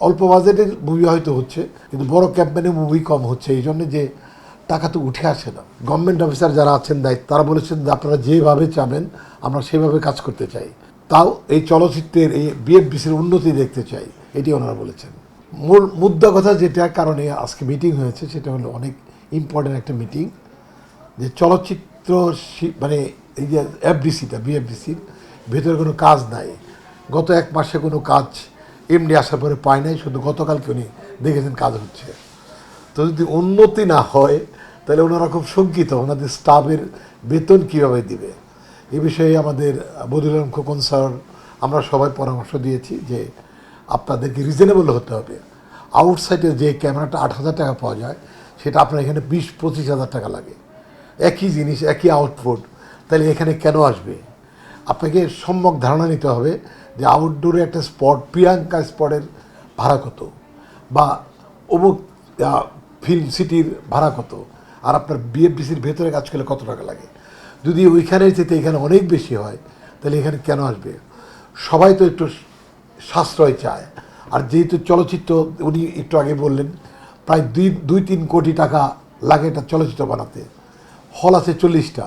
অল্প বাজেটের মুভি হয়তো হচ্ছে, কিন্তু বড় ক্যাম্পেনে মুভি কম হচ্ছে, এই জন্য যে টাকা তো উঠে আসে না। গভর্নমেন্ট অফিসার যারা আছেন দায়িত্ব, তারা বলেছেন যে আপনারা যেভাবে চাবেন, আমরা সেভাবে কাজ করতে চাই। তাও এই চলচ্চিত্রের, এই বিএফবিসির উন্নতি দেখতে চাই, এটি ওনারা বলেছেন। মূল, মুদ্রা কথা যেটা কারণে আজকে মিটিং হয়েছে, সেটা হলো অনেক ইম্পর্ট্যান্ট একটা মিটিং যে চলচ্চিত্র মানে এই যে এফডিসিটা বিএফডিসির ভেতরে কোনো কাজ নাই। গত এক মাসে কোনো কাজ এমডি আসার পরে পায় নাই, শুধু গতকালকে উনি দেখেছেন কাজ হচ্ছে। তো যদি উন্নতি না হয়, তাহলে ওনারা খুব শঙ্কিত, ওনাদের স্টাফের বেতন কীভাবে দিবে? এ বিষয়ে আমাদের বদুল খোকন স্যার, আমরা সবাই পরামর্শ দিয়েছি যে আপনাদেরকে রিজনেবল হতে হবে। আউটসাইডে যে ক্যামেরাটা আট হাজার টাকা পাওয়া যায়, সেটা আপনার এখানে বিশ, পঁচিশ হাজার টাকা লাগে। একই জিনিস, একই আউটপুট তাহলে এখানে কেন আসবে? আপনাকে সম্যক ধারণা নিতে হবে যে আউটডোরে একটা স্পট প্রিয়াঙ্কা স্পটের ভাড়া কত? বা অমুক ফিল্ম সিটির ভাড়া কত? আর আপনার বিএফবিসির ভেতরে কাজ করলে কত টাকা লাগে? যদি ওইখানের যেতে এখানে অনেক বেশি হয়, তাহলে এখানে কেন আসবে? সবাই তো একটু সাশ্রয় চায়। আর যেহেতু চলচ্চিত্র, উনি একটু আগে বললেন, প্রায় দুই দুই, তিন কোটি টাকা লাগে এটা চলচ্চিত্র বানাতে। হল আছে চল্লিশটা।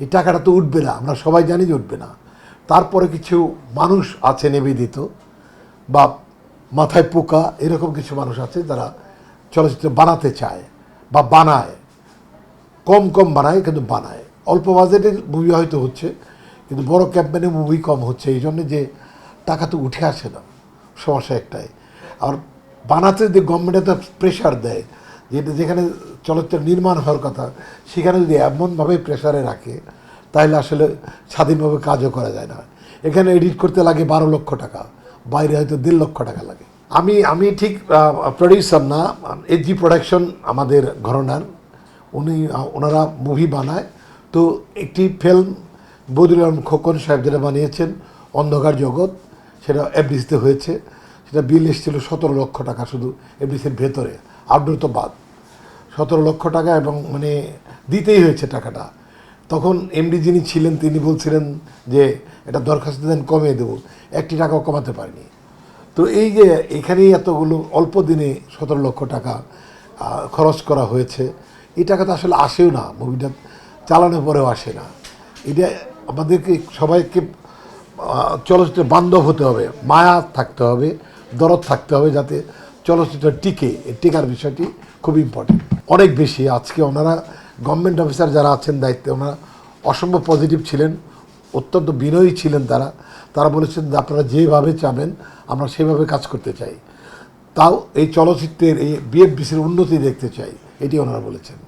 এই টাকাটা তো উঠবে না। আমরা সবাই জানি যে উঠবে না। তারপরে কিছু মানুষ আছে নিবেদিত বা মাথায় পোকা, এরকম কিছু মানুষ আছে যারা চলচ্চিত্র বানাতে চায় বা বানায়। কম কম বানায় কিন্তু বানায়। অল্প বাজেটের মুভি হয়তো হচ্ছে, কিন্তু বড় ক্যাম্পেনে মুভি কম হচ্ছে। এই জন্য যে টাকা তো উঠে আসে না। সমস্যা একটাই। আর বানাতে যদি গভর্নমেন্ট একটা প্রেশার দেয় যেটা যেখানে চলচ্চিত্র নির্মাণ হওয়ার কথা, সেখানে যদি এমনভাবে প্রেশারে রাখে তাহলে আসলে স্বাধীনভাবে কাজও করা যায় না। এখানে এডিট করতে লাগে বারো লক্ষ টাকা, বাইরে হয়তো দেড় লক্ষ টাকা লাগে। আমি আমি ঠিক প্রডিউসার না এজি প্রোডাকশন আমাদের ঘরনার। উনি ওনারা মুভি বানায়। তো একটি ফিল্ম বদুল খোকন সাহেব যেটা বানিয়েছেন, অন্ধকার জগৎ, সেটা এফডিসিতে হয়েছে। সেটা বিল এসেছিল সতেরো লক্ষ টাকা শুধু এফডিসির ভেতরে। আউটডোর তো বাদ। সতেরো লক্ষ টাকা এবং মানে দিতেই হয়েছে টাকাটা। তখন এমডি যিনি ছিলেন তিনি বলছিলেন যে এটা দরখাস্ত দেন কমিয়ে দেবো। একটি টাকাও কমাতে পারিনি। তো এই যে এখানেই এতগুলো অল্প দিনে সতেরো লক্ষ টাকা খরচ করা হয়েছে। এই টাকা তো আসলে আসেও না মুভিটা চালানোর পরেও আসে না। এটা আমাদেরকে সবাইকে আহ, চলচ্চিত্রের বান্ধব হতে হবে মায়া থাকতে হবে দরদ থাকতে হবে যাতে চলচ্চিত্র টিকে। টিকার বিষয়টি খুব ইম্পর্টেন্ট অনেক বেশি। আজকে ওনারা গভর্নমেন্ট অফিসার যারা আছেন দায়িত্বে, ওনারা অসম্ভব পজিটিভ ছিলেন, অত্যন্ত বিনয়ী ছিলেন তারা। তারা বলেছেন যে আপনারা যেভাবে চাবেন, আমরা সেভাবে কাজ করতে চাই। তাও এই চলচ্চিত্রের, এই বিএফবিসির উন্নতি দেখতে চাই, এটি ওনারা বলেছেন।